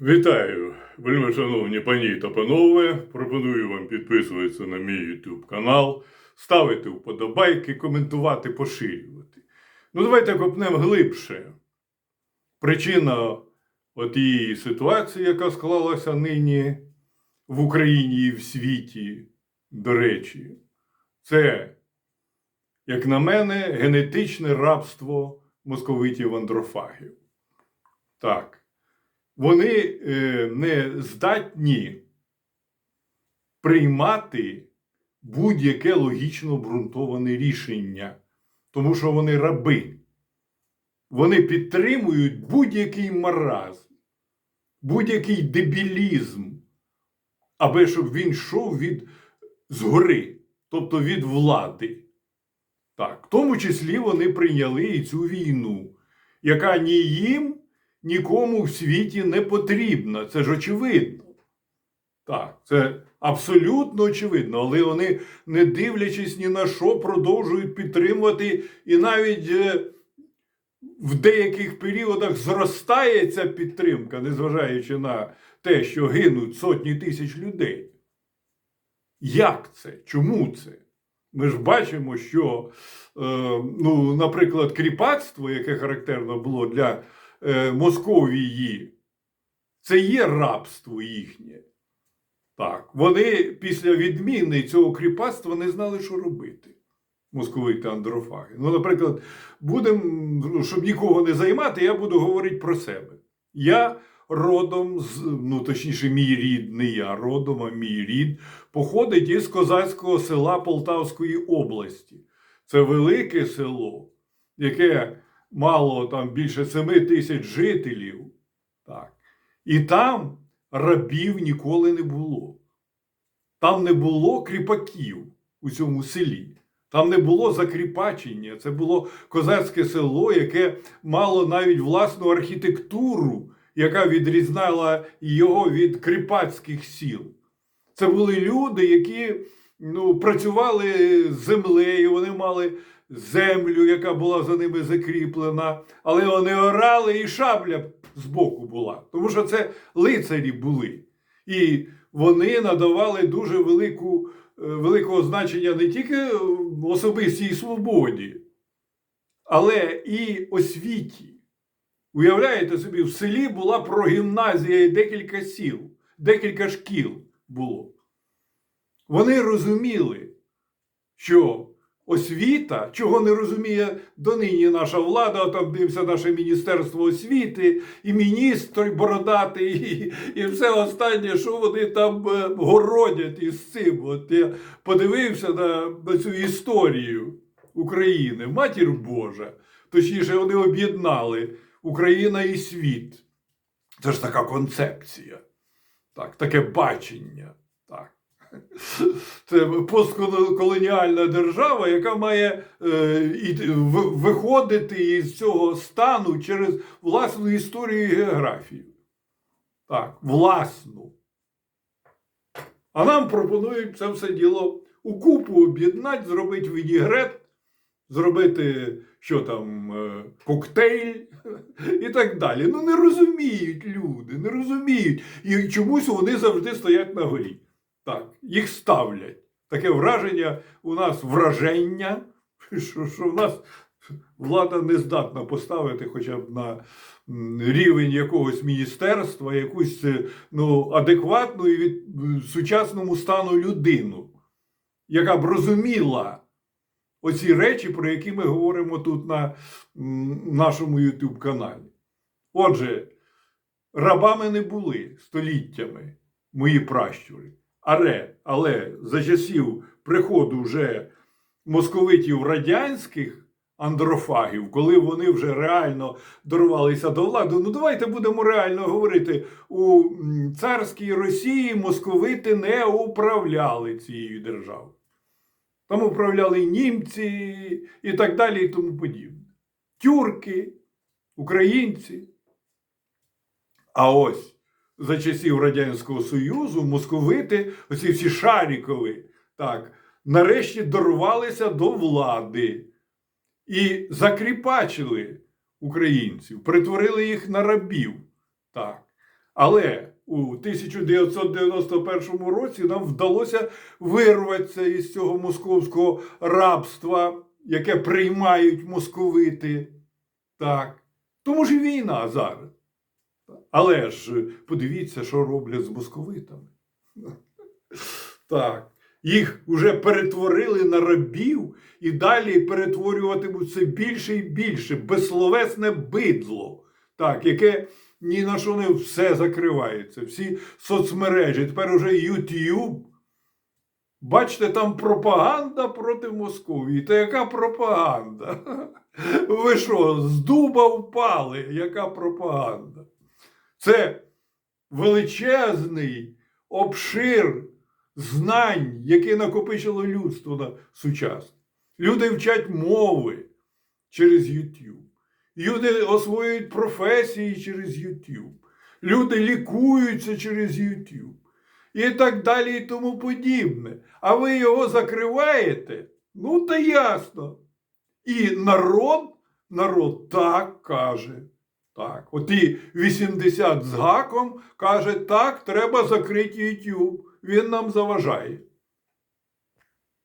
Вітаю, вельми шановні пані та панове. Пропоную вам підписуватися на мій YouTube канал, ставити вподобайки, коментувати, поширювати. Ну, давайте копнемо глибше. Причина отієї ситуації, яка склалася нині в Україні і в світі, до речі, це, як на мене, генетичне рабство московитів андрофагів. Так вони е, не здатні приймати будь-яке логічно обґрунтоване рішення, тому що вони раби. Вони підтримують будь-який маразм, будь-який дебілізм, аби щоб він йшов від згори, тобто від влади. Так, в тому числі вони прийняли і цю війну, яка ні їм, нікому в світі не потрібна. Це ж очевидно. Так, це абсолютно очевидно, але вони, не дивлячись ні на що, продовжують підтримувати, і навіть е, в деяких періодах зростає ця підтримка, незважаючи на те, що гинуть сотні тисяч людей. Як це? Чому це? Ми ж бачимо, що, е, ну, наприклад, кріпацтво, яке характерно було для Московії, це є рабство їхнє. Так, вони після відміни цього кріпацтва не знали, що робити. Московити андрофаги. Ну, наприклад, будемо, щоб нікого не займати, я буду говорити про себе. Я родом з, ну точніше, мій рід, не я родом, а мій рід, походить із козацького села Полтавської області. Це велике село, яке мало там більше 7 тисяч жителів. Так. І там рабів ніколи не було. Там не було кріпаків у цьому селі. Там не було закріпачення. Це було козацьке село, яке мало навіть власну архітектуру, яка відрізняла його від кріпацьких сіл. Це були люди, які ну, працювали з землею, вони мали землю, яка була за ними закріплена, але вони орали і шабля збоку була. Тому що це лицарі були. І вони надавали дуже велику, е, великого значення не тільки особистій свободі, але і освіті. Уявляєте собі, в селі була прогімназія і декілька сіл, декілька шкіл було. Вони розуміли, що освіта, чого не розуміє донині наша влада, там дивився наше Міністерство освіти, і міністр бородатий, і, і все останнє, що вони там е, городять із цим. От я подивився на, на цю історію України, матір Божа. Точніше, вони об'єднали Україна і світ. Це ж така концепція, так, таке бачення. Це постколоніальна держава, яка має е, виходити із цього стану через власну історію і географію. Так, власну. А нам пропонують це все діло у купу об'єднати, зробити вінігрет, зробити що там, е, коктейль і так далі. Ну не розуміють люди, не розуміють. І чомусь вони завжди стоять на горі. Так, їх ставлять. Таке враження у нас враження, що, що в нас влада не здатна поставити хоча б на рівень якогось міністерства, якусь е, ну, адекватну і від сучасному стану людину, яка б розуміла оці речі, про які ми говоримо тут на нашому YouTube каналі. Отже, рабами не були століттями мої пращури. Але, але за часів приходу вже московитів радянських андрофагів, коли вони вже реально дорвалися до влади, ну давайте будемо реально говорити, у царській Росії московити не управляли цією державою. Там управляли німці і так далі, і тому подібне. Тюрки, українці. А ось за часів Радянського Союзу московити, оці всі шарікові, так, нарешті дорвалися до влади і закріпачили українців, притворили їх на рабів. Так. Але у 1991 році нам вдалося вирватися із цього московського рабства, яке приймають московити. Так. Тому ж і війна зараз. Але ж подивіться, що роблять з московитами. Так. Їх вже перетворили на рабів і далі перетворюватимуть все більше і більше. Безсловесне бидло, так, яке ні на що не все закривається. Всі соцмережі, тепер уже YouTube. Бачите, там пропаганда проти Московії. Та яка пропаганда? Ви що, з дуба впали? Яка пропаганда? Це величезний обшир знань, які накопичило людство на сучасне. Люди вчать мови через YouTube. Люди освоюють професії через YouTube. Люди лікуються через YouTube. І так далі, і тому подібне. А ви його закриваєте? Ну, та ясно. І народ, народ так каже. Так, от і 80 з гаком каже, так, треба закрити YouTube. Він нам заважає.